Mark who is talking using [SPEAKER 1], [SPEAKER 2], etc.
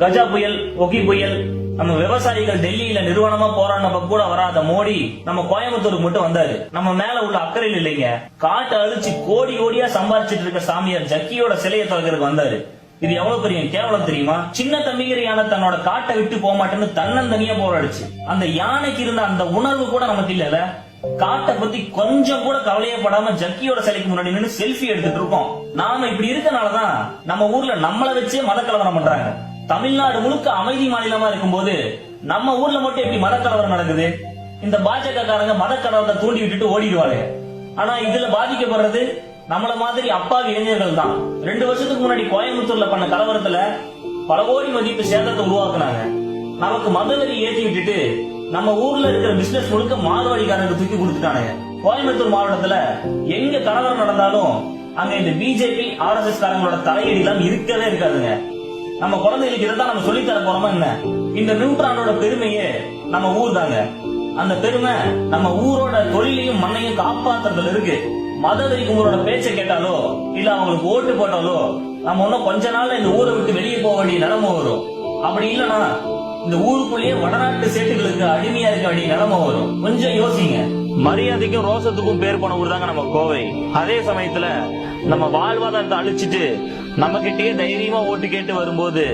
[SPEAKER 1] கஜா புயல் ஒகி புயல் நம்ம விவசாயிகள் டெல்லியில நிறுவனமா போராடினப்ப கூட வராத மோடி நம்ம கோயம்புத்தூருக்கு மட்டும் வந்தாரு. நம்ம மேல உள்ள அக்கறையில் இல்லைங்க. காட்டை அழிச்சு கோடி கோடியா சம்பாதிச்சிட்டு இருக்க சாமியார் ஜக்கியோட சிலையை திறக்கிறதுக்கு வந்தாரு. இது எவ்வளவு பெரிய கேவலம் தெரியுமா? சின்ன தம்பிங்கிற யானை தன்னோட காட்டை விட்டு போக மாட்டேன்னு தன்னந்தனியா போராடுச்சு. அந்த யானைக்கு இருந்த அந்த உணர்வு கூட நமக்கு இல்லல. காட்டை பத்தி கொஞ்சம் கூட கவலையே படாம ஜக்கியோட சிலைக்கு முன்னாடி நின்னு செல்ஃபி எடுத்துட்டு இருக்கோம். நாம இப்படி இருக்கனாலதான் நம்ம ஊர்ல நம்மளை வச்சே மத கலவரம் பண்றாங்க. தமிழ்நாடு முழுக்க அமைதி மாநிலமா இருக்கும்போது நம்ம ஊர்ல மட்டும் எப்படி மத கலவரம் நடக்குது? இந்த பாஜக காரங்க மதக்கலவரத்தை தூண்டி விட்டுட்டு ஓடிடுவாங்க ஆனா இதுல பாதிக்கப்படுறது நம்மள மாதிரி அப்பாவி இளைஞர்கள் தான். ரெண்டு வருஷத்துக்கு முன்னாடி கோயம்புத்தூர்ல பண்ண கலவரத்துல பல கோடி மதிப்பு சேதத்தை உருவாக்குனாங்க. நமக்கு மதவெறி ஏத்தி விட்டுட்டு நம்ம ஊர்ல இருக்கிற பிசினஸ் முழுக்க மாறுவாடிக்காரங்க தூக்கி கொடுத்துட்டானுங்க. கோயம்புத்தூர் மாவட்டத்துல எங்க கலவரம் நடந்தாலும் அங்க இந்த பிஜேபி ஆர்எஸ்எஸ் காரங்களோட தலையீடு எல்லாம் இருக்கவே இருக்காதுங்க. நம்ம குழந்தைகளுக்கு இதை தான் நம்ம சொல்லித் தர போறோமா என்ன? இந்த நியூட்ரானோட பெருமையே நம்ம ஊர் தாங்க. அந்த பெருமை நம்ம ஊரோட தொழிலையும் மண்ணையும் காப்பாத்துறதுல இருக்கு. மதவெறி கும்பலோட பேச்சை கேட்டாலோ இல்ல அவங்களுக்கு ஓட்டு போட்டாலோ நம்ம இன்னும் கொஞ்ச நாள்ல இந்த ஊரை விட்டு வெளியே போக வேண்டிய நிலைமை வரும். அப்படி இல்லனா இந்த ஊருக்குள்ளேயே வடநாட்டு சேட்டுகளுக்கு அடிமையா இருக்க வேண்டிய நிலைமை வரும். கொஞ்சம் யோசிங்க. மரியாதைக்கும் ரோசத்துக்கும் பேர் போன ஊர் தாங்க நம்ம கோவை. அதே சமயத்துல நம்ம வாழ்வாதாரத்தை அழிச்சிட்டு நம்ம கிட்டயே தைரியமா ஓட்டு கேட்டு வரும்போது